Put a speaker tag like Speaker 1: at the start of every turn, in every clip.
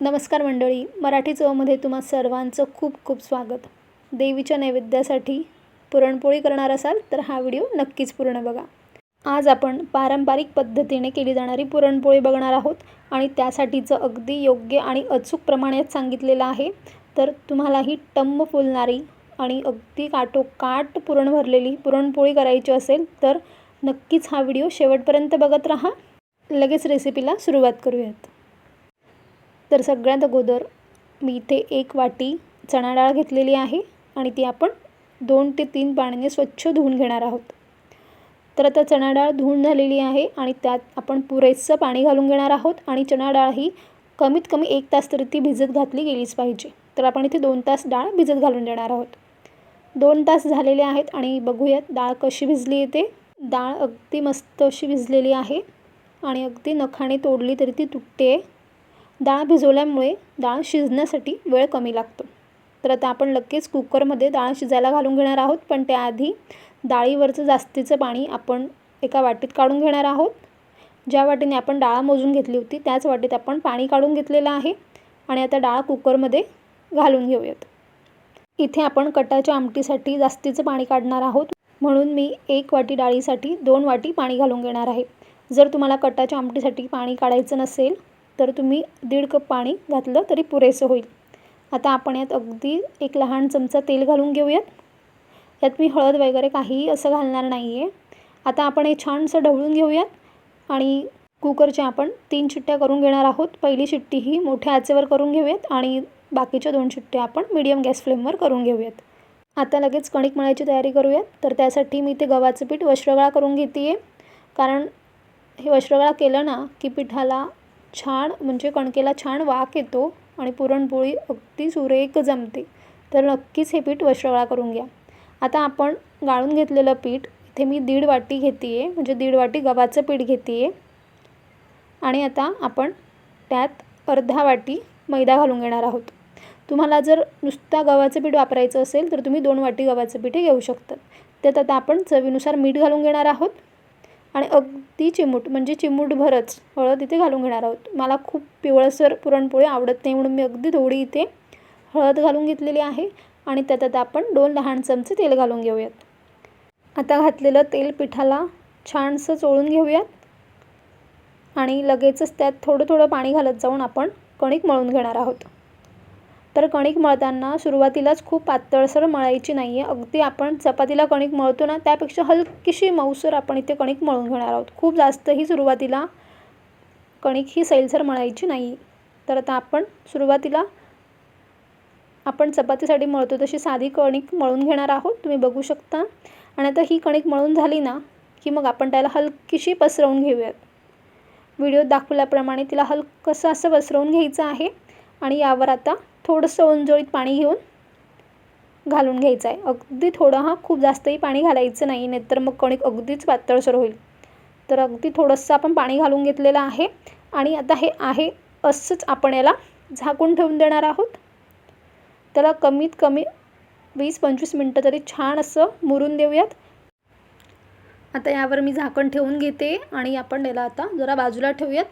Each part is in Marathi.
Speaker 1: नमस्कार मंडळी मराठी चवमध्ये तुम्हा सर्वांचं खूप खूप स्वागत. देवीच्या नैवेद्यासाठी पुरणपोळी करणार असाल तर हा व्हिडिओ नक्कीच पूर्ण बघा. आज आपण पारंपरिक पद्धतीने केली जाणारी पुरणपोळी बघणार आहोत आणि त्यासाठीचं अगदी योग्य आणि अचूक प्रमाणात सांगितलेलं आहे. तर तुम्हाला ही टम्म फुलणारी आणि अगदी काटोकाट पुरण भरलेली पुरणपोळी करायची असेल तर नक्कीच हा व्हिडिओ शेवटपर्यंत बघत राहा. लगेच रेसिपीला सुरुवात करूयात. तर सगळ्यात अगोदर मी इथे एक वाटी चणा डाळ घेतलेली आहे आणि ती आपण दोन ते तीन पाण्याने स्वच्छ धुवून घेणार आहोत. तर आता चणा डाळ धुवून झालेली आहे आणि त्यात आपण पुरेसं पाणी घालून घेणार आहोत आणि चणा डाळ ही कमीत कमी एक तास तरी ती भिजत घातली गेलीच पाहिजे. तर आपण इथे दोन तास डाळ भिजत घालून देणार आहोत. दोन तास झालेले आहेत आणि बघूयात डाळ कशी भिजली येते. डाळ अगदी मस्त अशी भिजलेली आहे आणि अगदी नखाने तोडली तरी ती तुटते डाळ भिजवल्यामुळे डाळ शिजण्यासाठी वेळ कमी लागतो. तर आता आपण लगेच कुकरमध्ये डाळ शिजायला घालून घेणार आहोत पण त्याआधी डाळीवरचं जास्तीचं पाणी आपण एका वाटीत काढून घेणार आहोत. ज्या वाटीने आपण डाळ मोजून घेतली होती त्याच वाटीत आपण पाणी काढून घेतलेलं आहे आणि आता डाळ कुकरमध्ये घालून घेऊयात. इथे आपण कटाच्या आमटीसाठी जास्तीचं पाणी काढणार आहोत. म्हणून मी एक वाटी डाळीसाठी दोन वाटी पाणी घालून घेणार आहे. जर तुम्हाला कटाच्या आमटीसाठी पाणी काढायचं नसेल तर तुम्ही दीड कप पाणी घातलं तरी पुरेसं होईल. आता आपण यात अगदी एक लहान चमचा तेल घालून घेऊयात. यात मी हळद वगैरे काहीही असं घालणार नाही आहे आता आपण हे छानसं ढवळून घेऊयात आणि कुकरच्या आपण तीन शिट्ट्या करून घेणार आहोत. पहिली शिट्टी ही मोठ्या आचेवर करून घेऊयात आणि बाकीच्या दोन शिट्ट्या आपण मीडियम गॅस फ्लेमवर करून घेऊयात. आता लगेच कणिक मळायची तयारी करूयात. तर त्यासाठी मी ते गव्हाचं पीठ वश्रगळा करून घेते आहे कारण हे वश्रगळा केलं ना की पिठाला छान म्हणजे कणकेला छान वाक येतो आणि पुरणपोळी अगदी सुरेख जमते. तर नक्कीच हे पीठ वस्त्रगळा करून घ्या. आता आपण गाळून घेतलेलं पीठ इथे मी दीड वाटी घेते आहे म्हणजे दीड वाटी गव्हाचं पीठ घेते आहे आणि आता आपण त्यात अर्धा वाटी मैदा घालून घेणार आहोत. तुम्हाला जर नुसता गव्हाचं पीठ वापरायचं असेल तर तुम्ही दोन वाटी गव्हाचं पीठ घेऊ शकतात त्यात आता आपण चवीनुसार मीठ घालून घेणार आहोत. आणि अगदी चिमूट म्हणजे चिमूटभरच हळद इथे घालून घेणार आहोत. मला खूप पिवळसर पुरणपोळी आवडत नाही म्हणून मी अगदी थोडी इथे हळद घालून घेतलेली आहे आणि त्यात आपण दोन लहान चमचे तेल घालून घेऊयात. आता घातलेलं तेल पिठाला छानसं चोळून घेऊयात आणि लगेचच त्यात थोडं थोडं पाणी घालत जाऊन आपण कणिक मळून घेणार आहोत. तर कणिक मळताना सुरुवातीलाच खूप पातळसर मळायची नाही आहे अगदी आपण चपातीला कणिक मळतो ना त्यापेक्षा हलकीशी मऊसर आपण इथे कणिक मळून घेणार आहोत. खूप जास्त ही सुरुवातीला कणिक ही सैलसर मळायची नाही. तर आता आपण सुरुवातीला आपण चपातीसाठी मळतो तशी साधी कणिक मळून घेणार आहोत. तुम्ही बघू शकता. आणि आता ही कणिक मळून झाली ना की मग आपण त्याला हलकीशी पसरवून घेऊयात. व्हिडिओत दाखवल्याप्रमाणे तिला हलकंसं असं पसरवून घ्यायचं आहे. आणि यावर आता थोडंसं ओंजळीत पाणी घेऊन घालून घ्यायचं आहे अगदी थोडं हां खूप जास्तही पाणी घालायचं नाही नाहीतर मग कणिक अगदीच पातळसर होईल. तर अगदी थोडंसं आपण पाणी घालून घेतलेलं आहे आणि आता हे आहे असंच आपण याला झाकून ठेवून देणार आहोत. त्याला कमीत कमी वीस पंचवीस मिनटं तरी छान असं मुरून देऊयात. आता यावर मी झाकण ठेवून घेते आणि आपण याला आता जरा बाजूला ठेवूयात.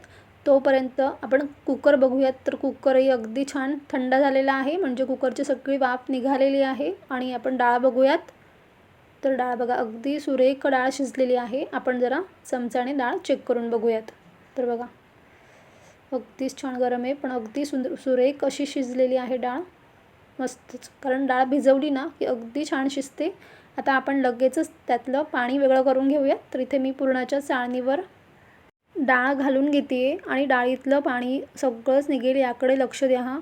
Speaker 1: तोपर्यंत आपण कुकर बघूयात. तर कुकरही अगदी छान थंड झालेला आहे. म्हणजे कुकरची सगळी वाफ निघालेली आहे आणि आपण डाळ बघूयात. तर डाळ बघा अगदी सुरेख डाळ शिजलेली आहे. आपण जरा चमचाने डाळ चेक करून बघूयात. तर बघा अगदीच छान गरम आहे पण अगदी सुंदर सुरेख अशी शिजलेली आहे डाळ. मस्तच कारण डाळ भिजवली ना की अगदी छान शिजते. आता आपण लगेचच त्यातलं पाणी वेगळं करून घेऊयात. तर इथे मी पुरणाच्या चाळणीवर डाळ घालून घेते आहे आणि डाळीतलं पाणी सगळंच निघेल याकडे लक्ष द्या हां.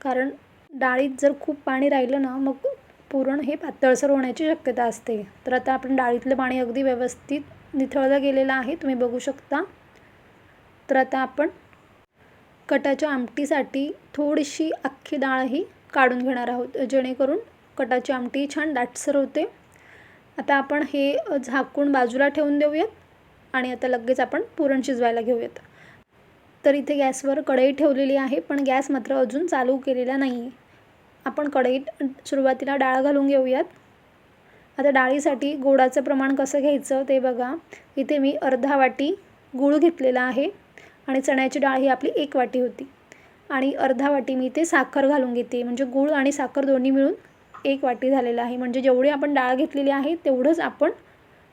Speaker 1: कारण डाळीत जर खूप पाणी राहिलं ना मग पुरण हे पातळसर होण्याची शक्यता असते. तर आता आपण डाळीतलं पाणी अगदी व्यवस्थित निथळलं गेलेलं आहे तुम्ही बघू शकता. तर आता आपण कटाच्या आमटीसाठी थोडीशी अख्खी डाळही काढून घेणार आहोत जेणेकरून कटाची आमटी छान दाटसर होते. आता आपण हे झाकून बाजूला ठेवून देऊयात. आणि आता लगेच आपण पुरण शिजवायला घेऊयात. तर इथे गॅसवर कढई ठेवलेली आहे पण गॅस मात्र अजून चालू केलेला नाही आहे आपण कढईत सुरुवातीला डाळ घालून घेऊयात. आता डाळीसाठी गोडाचं प्रमाण कसं घ्यायचं ते बघा. इथे मी अर्धा वाटी गूळ घेतलेला आहे आणि चण्याची डाळ ही आपली एक वाटी होती. आणि अर्धा वाटी मी इथे साखर घालून घेते. म्हणजे गूळ आणि साखर दोन्ही मिळून एक वाटी झालेलं आहे. म्हणजे जेवढी आपण डाळ घेतलेली आहे तेवढंच आपण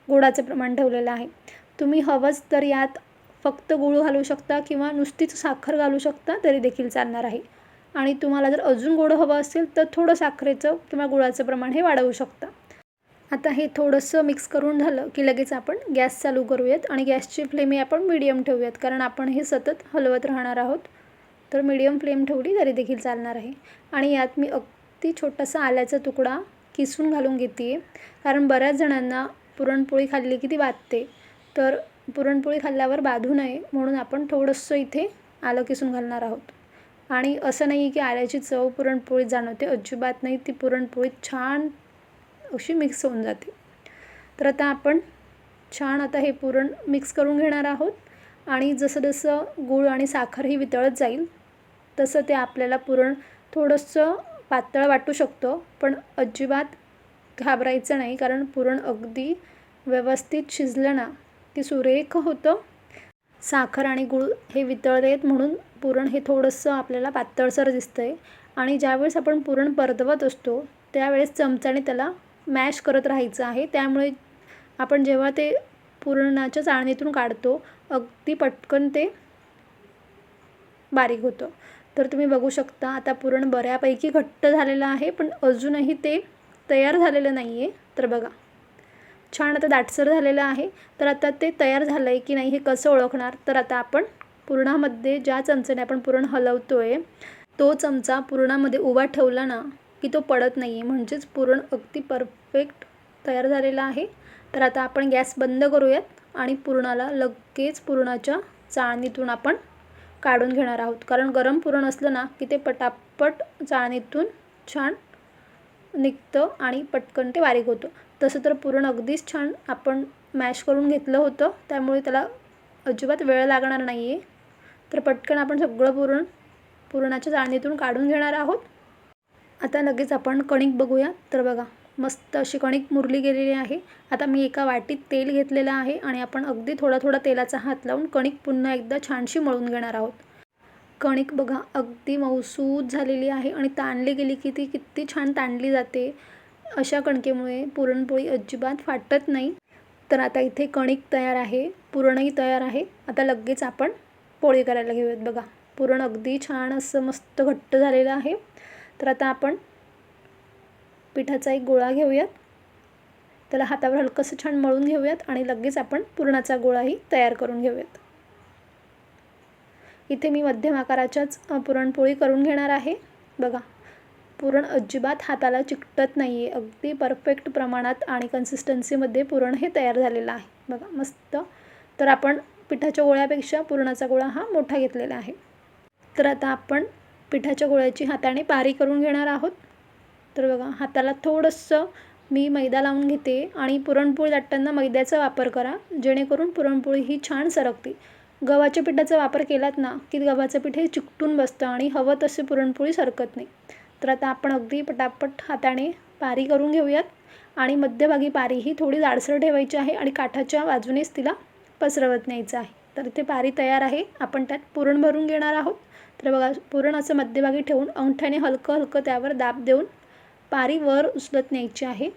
Speaker 1: गुळाचं प्रमाण ठेवलेलं आहे. तुम्ही हवंच तर यात फक्त गूळ घालू शकता किंवा नुसतीच साखर घालू शकता तरी देखील चालणार आहे. आणि तुम्हाला जर अजून गोड हवं असेल तर थोडं साखरेचं किंवा गुळाचं प्रमाण हे वाढवू शकता. आता हे थोडंसं मिक्स करून झालं की लगेच आपण गॅस चालू करूयात आणि गॅसची फ्लेम ही आपण मिडियम ठेवूयात कारण आपण हे सतत हलवत राहणार आहोत. तर मिडियम फ्लेम ठेवली तरी देखील चालणार आहे. आणि यात मी अगदी छोटासा आल्याचा तुकडा किसून घालून घेते कारण बऱ्याच जणांना पुरणपोळी खाल्ली की ती वाटते तर पुरणपोळी खाल्ल्यावर बाधू नये म्हणून आपण थोडंसं इथे आलं किसून घालणार आहोत. आणि असं नाही आहे की आल्याची चव पुरणपोळीत जाणवते अजिबात नाही. ती पुरणपोळी छान अशी मिक्स होऊन जाते. तर आता आपण छान आता हे पुरण मिक्स करून घेणार आहोत. आणि जसं जसं गूळ आणि साखर ही वितळत जाईल तसं ते आपल्याला पुरण थोडंसं पातळ वाटू शकतं पण अजिबात घाबरायचं नाही. कारण पुरण अगदी व्यवस्थित शिजलं ना की सुरेख होतं. साखर आणि गूळ हे वितळलेत आहेत म्हणून पुरण हे थोडंसं आपल्याला पातळसर दिसतं आहे आणि ज्यावेळेस आपण पुरण परतवत असतो त्यावेळेस चमच्याने त्याला मॅश करत राहायचं आहे. त्यामुळे आपण जेव्हा ते पुरणाच्या चाळणीतून काढतो अगदी पटकन ते बारीक होतं. तर तुम्ही बघू शकता आता पुरण बऱ्यापैकी घट्ट झालेलं आहे पण अजूनही ते तयार झालेलं नाही आहे तर बघा. छान आता दाटसर झालेलं आहे. तर आता ते तयार झालं आहे की नाही हे कसं ओळखणार? तर आता आपण पुरणामध्ये ज्या चमच्याने आपण पुरण हलवतो आहे तो चमचा पुरणामध्ये उभा ठेवला ना की तो पडत नाही आहे म्हणजेच पुरण अगदी परफेक्ट तयार झालेला आहे. तर आता आपण गॅस बंद करूयात आणि पुरणाला लगेच पुरणाच्या चाळणीतून आपण काढून घेणार आहोत. कारण गरम पुरण असलं ना की ते पटापट चाळणीतून छान निघतं आणि पटकन ते बारीक होतं. तसं तर पुरण अगदीच छान आपण मॅश करून घेतलं होतं त्यामुळे त्याला अजिबात वेळ लागणार नाही आहे तर पटकन आपण सगळं पुरण पुरणाच्या चाळणीतून काढून घेणार आहोत. आता लगेच आपण कणिक बघूया. तर बघा मस्त अशी कणिक मुरली गेलेली आहे. आता मी एका वाटीत तेल घेतलेलं आहे आणि आपण अगदी थोडा थोडा तेलाचा हात लावून कणिक पुन्हा एकदा छानशी मळून घेणार आहोत. कणिक बघा अगदी मौसूद झालेली आहे आणि ताणली गेली की ती किती छान ताणली जाते. अशा कणकेमुळे पुरणपोळी अजिबात फाटत नाही. तर आता इथे कणिक तयार आहे पुरणही तयार आहे. आता लगेच आपण पोळी करायला घेऊयात बघा. पुरण अगदी छान असं मस्त घट्ट झालेलं आहे. तर आता आपण पिठाचा एक गोळा घेऊयात. त्याला हातावर हलकंसं छान मळून घेऊयात आणि लगेच आपण पुरणाचा गोळाही तयार करून घेऊयात. इथे मी मध्यम आकाराच्याच पुरणपोळी करून घेणार आहे. बघा. पुरण अजिबात हाताला चिकटत नाही आहे अगदी परफेक्ट प्रमाणात आणि कन्सिस्टन्सीमध्ये पुरण हे तयार झालेलं आहे. बघा मस्त. तर आपण पिठाच्या गोळ्यापेक्षा पुरणाचा गोळा हा मोठा घेतलेला आहे. तर आता आपण पिठाच्या गोळ्याची हाताने पारी करून घेणार आहोत. तर बघा हाताला थोडंसं मी मैदा लावून घेते आणि पुरणपोळी लाटताना मैद्याचा वापर करा. जेणेकरून पुरणपोळी ही छान सरकते. गव्हाच्या पिठाचा वापर केलात ना की गव्हाचं पीठ हे चिकटून बसतं आणि हवं तसे पुरणपोळी सरकत नाही. तर आता आपण अगदी पटापट हाताने पारी करून घेऊयात. आणि मध्यभागी पारी ही थोडी जाडसर ठेवायची आहे आणि काठाच्या बाजूनेच तिला पसरवत न्यायचं आहे. तर ते पारी तयार आहे. आपण त्यात पुरण भरून घेणार आहोत. तर बघा पुरण असं मध्यभागी ठेवून अंगठ्याने हलकं हलकं त्यावर दाब देऊन पारी वर उचलत न्यायची आहे.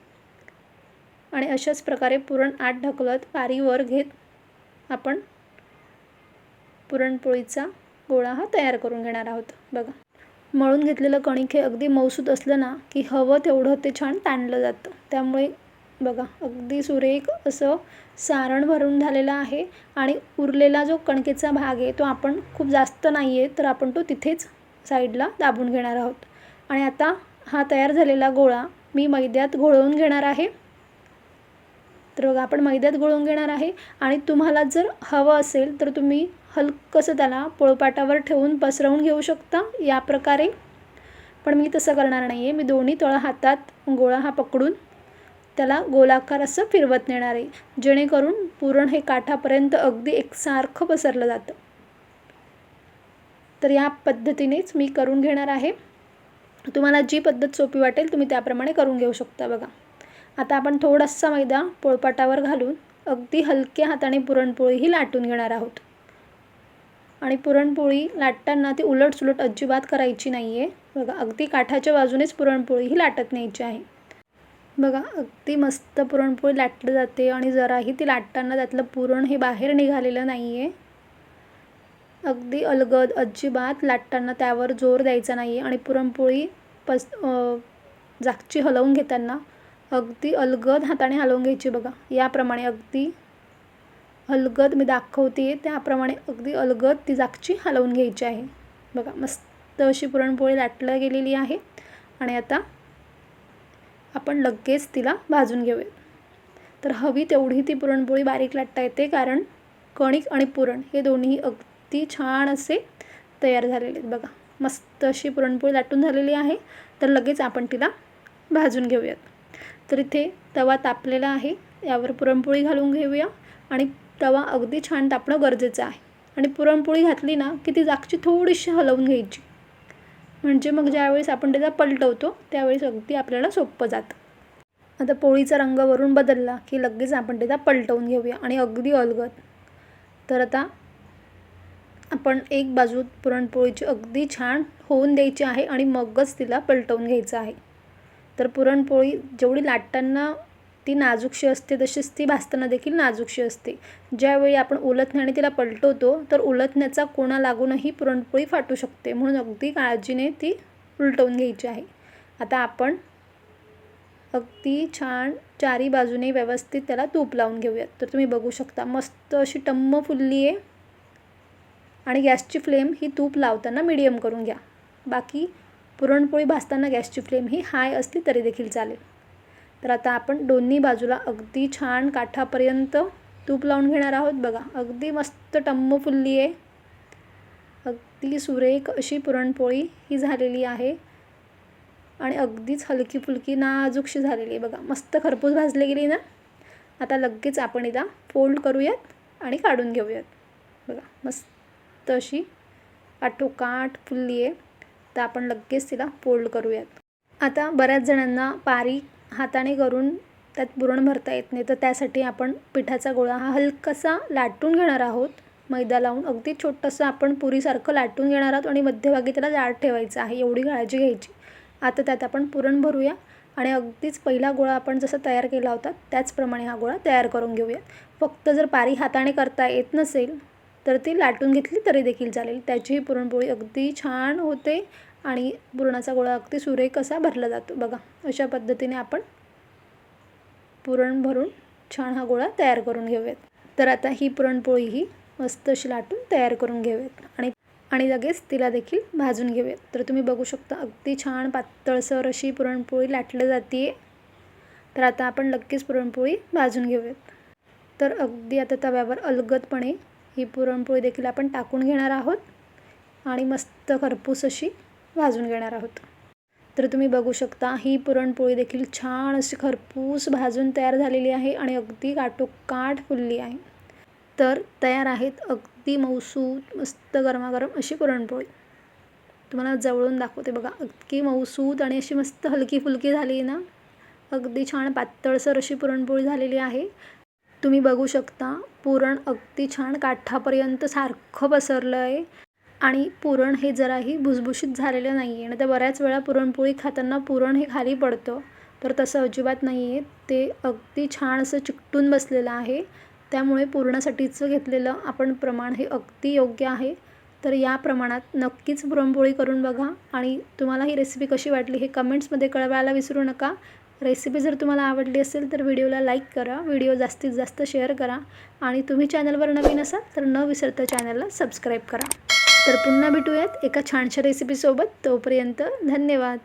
Speaker 1: आणि अशाच प्रकारे पुरण आत ढकलत पारी वर घेत आपण पुरणपोळीचा गोळा हा तयार करून घेणार आहोत. बघा. मळून घेतलेलं कणिक हे अगदी मऊसूत असलं ना की हवं तेवढं ते छान ताणलं जातं. त्यामुळे बघा अगदी सुरेख असं सारण भरून झालेलं आहे आणि उरलेला जो कणकेचा भाग आहे तो आपण खूप जास्त नाही आहे तर आपण तो तिथेच साईडला दाबून घेणार आहोत. आणि आता हा तयार झालेला गोळा मी मैद्यात घोळवून घेणार आहे. तर बघा आपण मैद्यात गळून घेणार आहे. आणि तुम्हाला जर हवं असेल तर तुम्ही हलकंसं त्याला पोळपाटावर ठेवून पसरवून घेऊ शकता. या प्रकारे. पण मी तसं करणार नाही आहे मी दोन्ही तळ हातात गोळा हा पकडून त्याला गोलाकार असं फिरवत नेणार आहे. जेणेकरून पुरण हे काठापर्यंत अगदी एकसारखं पसरलं जातं. तर या पद्धतीनेच मी करून घेणार आहे. तुम्हाला जी पद्धत सोपी वाटेल तुम्ही त्याप्रमाणे करून घेऊ शकता बघा. आता आपण थोडासा मैदा पोळपाटावर घालून अगदी हलक्या हाताने पुरणपोळी ही लाटून घेणार आहोत. आणि पुरणपोळी लाटताना ती उलटसुलट अजिबात करायची नाही आहे बघा अगदी काठाच्या बाजूनेच पुरणपोळी ही लाटत न्यायची आहे. बघा अगदी मस्त पुरणपोळी लाटली जाते आणि जराही ती लाटताना त्यातलं पुरण हे बाहेर निघालेलं नाही आहे अगदी अलगद अजिबात लाटताना त्यावर जोर द्यायचा नाही आहे आणि पुरणपोळी पस जागची हलवून घेताना अगदी अलगद हाताने हलवून घ्यायची बघा. याप्रमाणे अगदी अलगद मी दाखवते त्याप्रमाणे अगदी अलगद ती जागची हलवून घ्यायची आहे. बघा मस्त अशी पुरणपोळी लाटल्या गेलेली आहे. आणि आता आपण लगेच तिला भाजून घेऊया. तर हवी तेवढी ती पुरणपोळी बारीक लाटता येते कारण कणिक आणि पुरण हे दोन्ही अगदी छान असे तयार झालेले आहेत. बघा मस्त अशी पुरणपोळी लाटून झालेली आहे. तर लगेच आपण तिला भाजून घेऊयात. तर इथे तवा तापलेला आहे. यावर पुरणपोळी घालून घेऊया. आणि तवा अगदी छान तापणं गरजेचं आहे. आणि पुरणपोळी घातली ना की ती जागची थोडीशी हलवून घ्यायची. म्हणजे मग ज्यावेळेस आपण त्याचा पलटवतो त्यावेळेस अगदी आपल्याला सोपं जातं. आता पोळीचा रंग वरून बदलला की लगेच आपण त्याचा पलटवून घेऊया. आणि अगदी अलगद. तर आता आपण एक बाजू पुरणपोळीची अगदी छान होऊन द्यायची आहे आणि मगच तिला पलटवून घ्यायचं आहे. तर पुरणपोळी जेवढी लाटताना ती नाजूकशी असते तशीच ती भाजताना देखील नाजूकशी असते. ज्यावेळी आपण उलथण्याने तिला पलटवतो तर उलथण्याचा कोणा लागूनही पुरणपोळी फाटू शकते. म्हणून अगदी काळजीने ती उलटवून घ्यायची आहे. आता आपण अगदी छान चारी बाजूने व्यवस्थित त्याला तूप लावून घेऊयात. तर तुम्ही बघू शकता मस्त अशी टम्म फुलली आहे. आणि गॅसची फ्लेम ही तूप लावताना मिडियम करून घ्या. बाकी पुरणपोळी भाजताना गॅसची फ्लेम ही हाय असली तरी देखील चालेल. तर आता आपण दोन्ही बाजूला अगदी छान काठापर्यंत तूप लावून घेणार आहोत. बघा अगदी मस्त टम्म फुलली आहे. अगदी सुरेख अशी पुरणपोळी ही झालेली आहे. आणि अगदीच हलकी फुलकी नाजूकशी झालेली आहे. बघा मस्त खरपूस भाजली गेली ना? आता लगेच आपण हिला फोल्ड करूयात आणि काढून घेऊयात. बघा मस्त अशी आठोकाठ फुलली आहे. तर आपण लगेच तिला फोल्ड करूयात. आता बऱ्याच जणांना पारी हाताने करून त्यात पुरण भरता येत नाही. तर त्यासाठी आपण पिठाचा गोळा हा हलकासा लाटून घेणार आहोत. मैदा लावून अगदी छोटंसं आपण पुरीसारखं लाटून घेणार आहोत आणि मध्यभागी त्याला जाड ठेवायचं आहे एवढी काळजी घ्यायची. आता त्यात आपण पुरण भरूया आणि अगदीच पहिला गोळा आपण जसा तयार केला होता त्याचप्रमाणे हा गोळा तयार करून घेऊयात. फक्त जर पारी हाताने करता येत नसेल तर ती लाटून घेतली तरी देखील चालेल. त्याचीही पुरणपोळी अगदी छान होते आणि पुरणाचा गोळा अगदी सुरेख असा भरला जातो. बघा अशा पद्धतीने आपण पुरण भरून छान हा गोळा तयार करून घेऊयात. तर आता ही पुरणपोळी ही मस्त अशी लाटून तयार करून घेऊयात आणि आणि लगेच तिला देखील भाजून घेऊयात. तर तुम्ही बघू शकता अगदी छान पातळसर अशी पुरणपोळी लाटली जाते तर आता आपण लगेच पुरणपोळी भाजून घेऊयात. तर अगदी आता तव्यावर अलगदपणे ही पुरणपोळी देखील आपण टाकून घेणार आहोत आणि मस्त खरपूस अशी भाजून घेणार आहोत. तर तुम्ही बघू शकता ही पुरणपोळी देखील छान अशी खरपूस भाजून तयार झालेली आहे आणि अगदी काटोकाठ फुलली आहे. तर तयार आहेत अगदी मऊसूत मस्त गरमागरम अशी पुरणपोळी. तुम्हाला जवळून दाखवते बघा अगदी मऊसूत आणि अशी मस्त हलकी फुलकी झाली ना अगदी छान पातळसर अशी पुरणपोळी झालेली आहे. तुम्ही बघू शकता पुरण अगदी छान काठापर्यंत सारखं पसरलं आहे आणि पुरण हे जराही भुसभुशीत झालेलं नाही आहे आणि त्या बऱ्याच वेळा पुरणपोळी खाताना पुरण हे खाली पडतं. तर तसं अजिबात नाही आहे ते अगदी छान असं चिकटून बसलेलं आहे. त्यामुळे पुरणासाठीचं घेतलेलं आपण प्रमाण हे अगदी योग्य आहे. तर या प्रमाणात नक्कीच पुरणपोळी करून बघा. आणि तुम्हाला ही रेसिपी कशी वाटली हे कमेंट्समध्ये कळवायला विसरू नका. रेसिपी जर तुम्हाला आवडली असेल तर व्हिडिओला लाईक करा व्हिडिओ जास्तीत जास्त शेअर करा आणि तुम्ही चॅनलवर नवीन असाल तर न विसरता चॅनलला सबस्क्राईब करा. तर पुन्हा भेटूयात एका छानशा रेसिपीसोबत तोपर्यंत धन्यवाद.